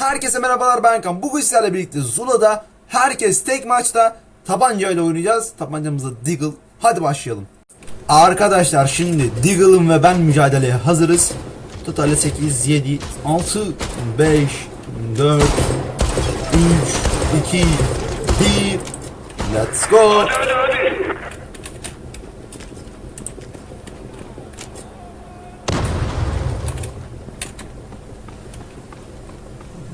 Herkese merhabalar ben Kan. Bugün sizlerle birlikte Zula'da herkes tek maçta tabancayla oynayacağız. Tabancamızda Deagle. Hadi başlayalım. Arkadaşlar şimdi Deagle'ım ve ben mücadeleye hazırız. Totalde 8, 7, 6, 5, 4, 3, 2, 1. Let's go.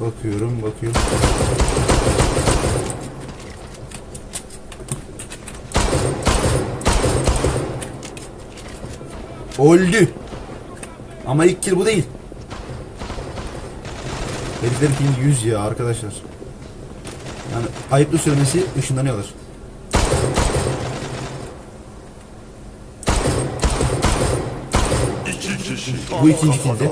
Bakıyorum, bakıyorum. Öldü. Ama ilk kill bu değil. Heriflerin ping 100 ya arkadaşlar. Yani ayıplı söylemesi ışınlanıyorlar. Bu ikinci killdi.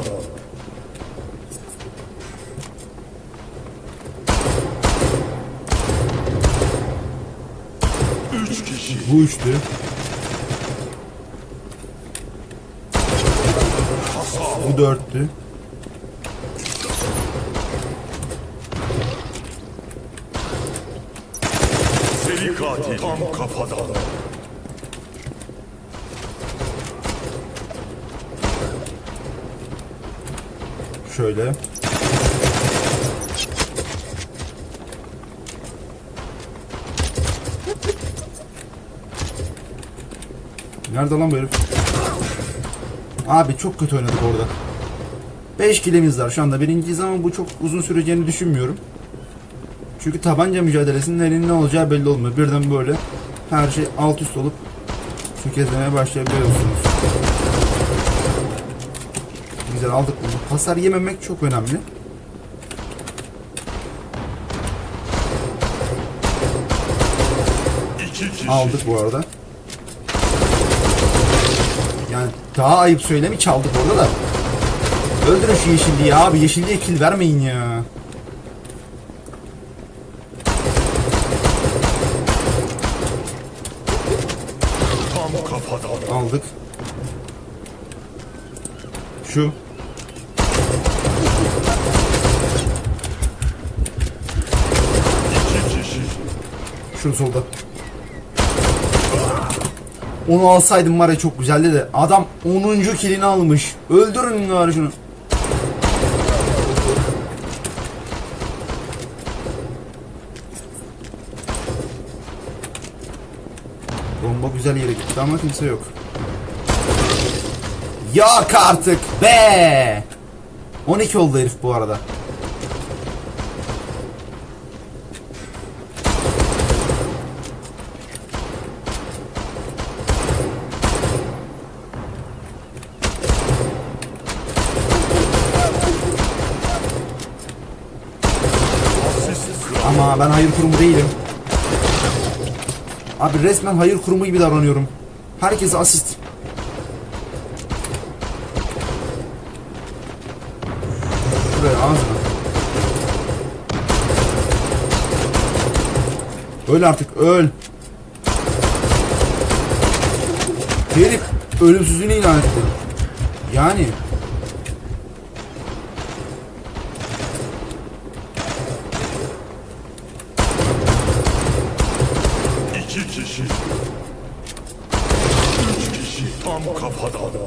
Bu üçtü. Bu dörttü. Seri katil tam kafadan Şöyle. Nerede lan bu herif? Abi çok kötü oynadık orada. 5 kilimiz var şu anda birinciyiz ama bu çok uzun süreceğini düşünmüyorum. Çünkü tabanca mücadelesinin elinin ne olacağı belli olmuyor. Birden böyle her şey alt üst olup tökezlemeye başlayabiliyorsunuz. Güzel aldık bunu. Hasar yememek çok önemli. Aldık bu arada. Yani daha ayıp söylemi çaldık orada da. Öldürün şu yeşilliği abi. Yeşilliğe kill vermeyin ya. Aldık. Şu. İki kişi Şu solda. Onu alsaydım var ya çok güzeldi de. Adam 10. kilini almış. Öldürün bari şunu. Bomba güzel yere gitti ama kimse yok. Yok artık be. 12 oldu herif bu arada. Ben hayır kurumu değilim. Abi resmen hayır kurumu gibi davranıyorum. Herkese asist. Şuraya ağzına. Öl artık öl. Herif ölümsüzlüğünü ilan etti. Yani kafadan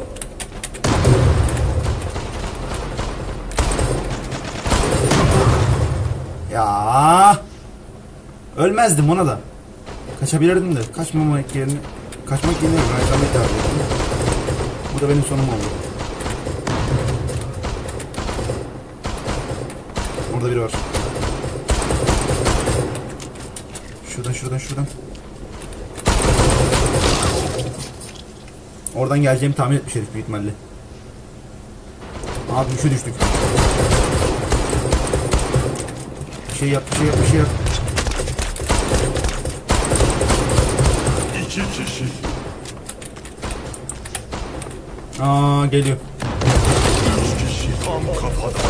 Ya. Ölmezdim ona da. Kaçabilirdim de. Kaçmamak yerine kaçmak yerine kaçmak tercih ettim. Bu da benim sonum oldu. Orada biri var. Şuradan şuradan şuradan. Oradan geleceğimi tahmin etmiş herif büyük ihtimalle. Abi düşü düştük. Bir şey yap, bir şey yap, bir şey yap. İki kişi Aa geliyor. Üç kişi tam kafadan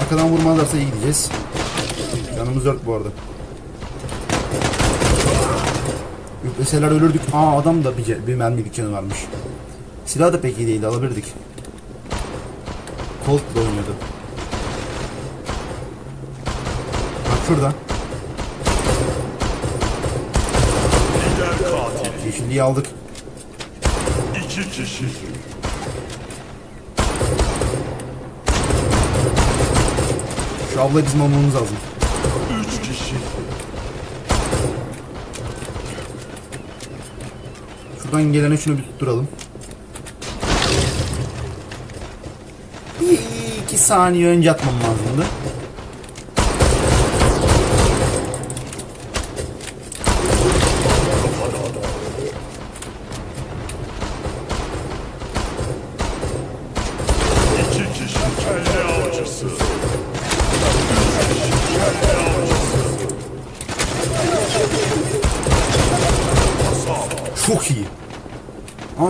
Arkadan vurmazlarsa iyi gideceğiz. Canımız dört bu arada. Yükleseler ölürdük. Aa adam da bir, bir mermilik canı varmış. Silah da pek iyi değildi alabilirdik. Colt da oynuyordu. Bak şurada. Yeşilliği aldık. İki kişi. Abla bizim almamız lazım. Üç kişi. Şuradan gelene şunu bir tutturalım. İki saniye önce atmam lazımdı.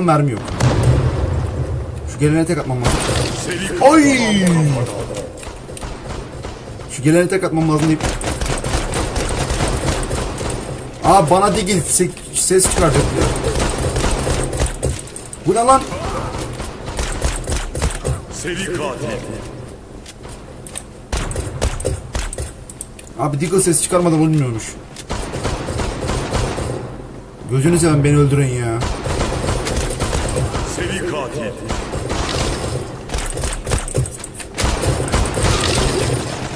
Ama mermi yok. Şu gelene tek atmam lazım. Oy! Şu gelene tek atmam lazım deyip. Aa bana değil ses, ses çıkaracak ya. Bu ne lan? Seri katil. Abi Deagle ses çıkarmadan ölmüyormuş. Gözünü seveyim beni öldürün ya. Seri katil.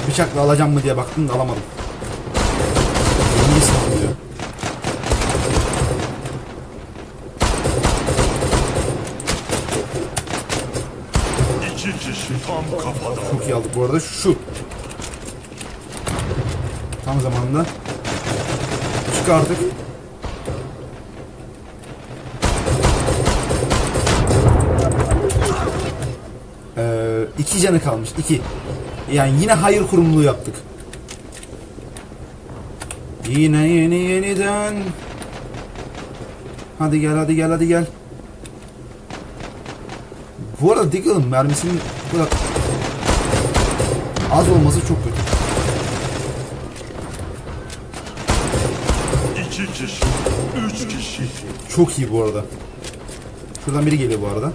Bıçakla alacağım mı diye baktım da alamadım. İyi sallıyor. İki kişi tam kafada. Çok iyi aldık bu arada. Şu. Tam zamanında. Çık iki canı kalmış. iki. Yani yine hayır kurumluğu yaptık. Yine yeni yeniden. Hadi gel hadi gel hadi gel. Bu arada Deagle'ın mermisinin bu kadar az olması çok kötü. İki kişi. Üç kişi. Çok iyi bu arada. Şuradan biri geliyor bu arada.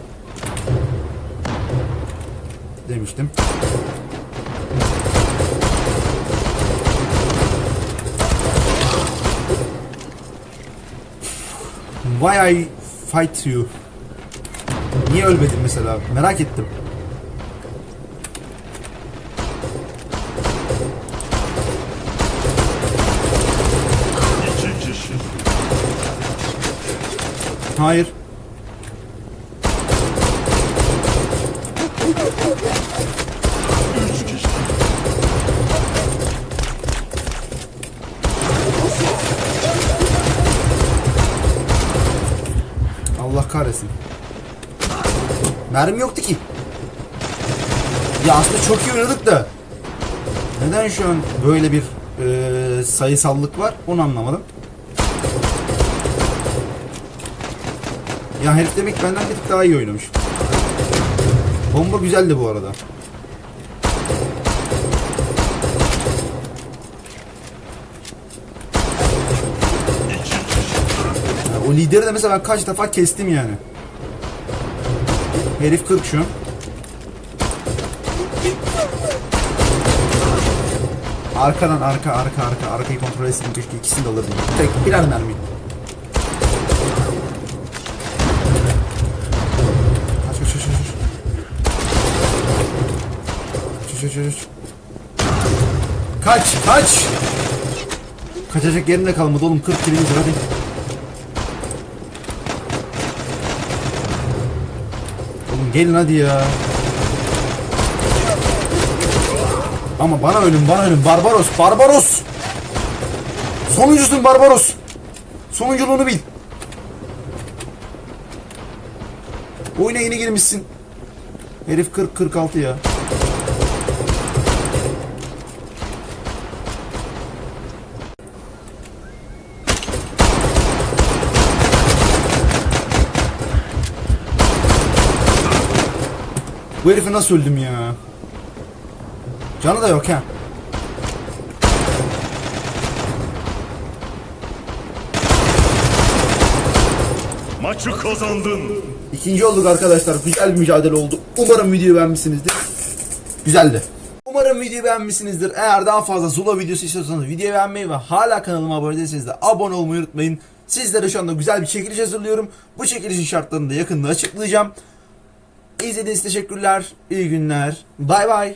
Demiştim. Why I fight you? Niye ölmedin mesela? Merak ettim. Hayır. Mermi yoktu ki. Ya aslında çok iyi oynadık da. Neden şu an böyle bir e, sayısallık var onu anlamadım. Ya herif demek benden bir tık daha iyi oynamış. Bomba güzeldi bu arada. O lideri de mesela ben kaç defa kestim yani. Herif 40 şu an. Arkadan arka arka arka arkayı kontrol etsin keşke ikisini de alırdım. Tek birer mermi. Kaç kaç kaç kaç. Kaç kaç kaç kaç. Kaç kaç. Kaçacak yerin de kalmadı oğlum 40 kilimiz hadi. Gelin hadi ya. Ama bana ölün bana ölün Barbaros Barbaros. Sonuncusun Barbaros. Sonunculuğunu bil. Oyuna yeni girmişsin. Herif 40-46 ya. Bu herife nasıl öldüm ya? Canı da yok ha. Maçı kazandın. İkinci olduk arkadaşlar. Güzel bir mücadele oldu. Umarım videoyu beğenmişsinizdir. Güzeldi. Umarım videoyu beğenmişsinizdir. Eğer daha fazla Zula videosu istiyorsanız videoyu beğenmeyi ve hala kanalıma abone değilseniz de abone olmayı unutmayın. Sizlere şu anda güzel bir çekiliş hazırlıyorum. Bu çekilişin şartlarını da yakında açıklayacağım. İzlediğiniz teşekkürler. İyi günler. Bay bay.